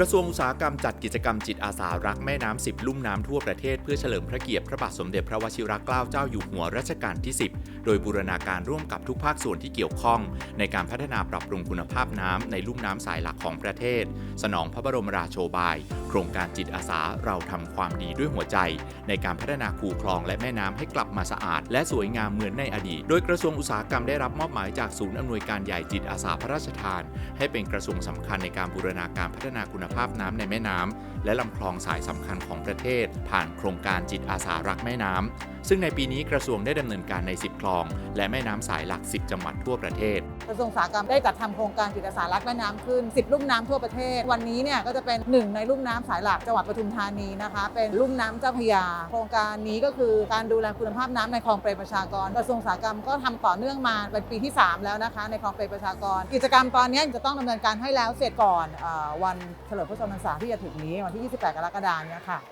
กระทรวงอุตสาหกรรมจัดกิจกรรมจิตอาสารักแม่น้ำสิบลุ่มน้ำทั่วประเทศเพื่อเฉลิมพระเกียรติพระบาทสมเด็จพระวชิรเกล้าเจ้าอยู่หัวรัชกาลที่ 10 โดยบูรณาการร่วมกับทุกภาคส่วนที่เกี่ยวข้อง ในการพัฒนาปรับปรุงคุณภาพน้ำในลุ่มน้ำสายหลักของประเทศ สนองพระบรมราโชบาย รงการจิตอาสาเราทำความดีด้วยหัวใจ ในการพัฒนาคูคลองและแม่น้ำให้กลับมาสะอาด และสวยงามเหมือนในอดีต โดยกระทรวงอุตสาหกรรมได้รับมอบหมายจากศูนย์อำนวยการใหญ่จิตอาสาพระราชทาน ให้เป็นกระทรวงสำคัญในการบูรณาการพัฒนาคุณภาพน้ำในแม่น้ำและลำคลองสายสำคัญของประเทศ ผ่านโครงการจิตอาสารักแม่น้ำซึ่งในปีนี้กระทรวงได้ดำเนินการใน 10 คลอง และแม่น้ำสายหลัก 10 จังหวัดทั่วประเทศ กระทรวงอุตสาหกรรมได้จัดทำโครงการจิตอาสารักแม่น้ำขึ้น 10 ลุ่มน้ำทั่วประเทศ วันนี้เนี่ยก็จะเป็นหนึ่งในลุ่มน้ำสายหลักจังหวัดปทุมธานีนะคะ เป็นลุ่มน้ำเจ้าพระยา โครงการนี้ก็คือการดูแลคุณภาพน้ำในคลองเปรมประชากรกระทรวงอุตสาหกรรมก็ทำต่อเนื่องมาเป็นปีที่ 3 แล้วนะคะ ในคลองเปรมประชากร กิจกรรมตอนนี้จะต้องดำเนินการให้แล้วเสร็จก่อนอวันเฉลิมพระชนมพรรษาที่จะถึงนี้วันที่ 28 กรกฎาคมเนี่ยค่ะ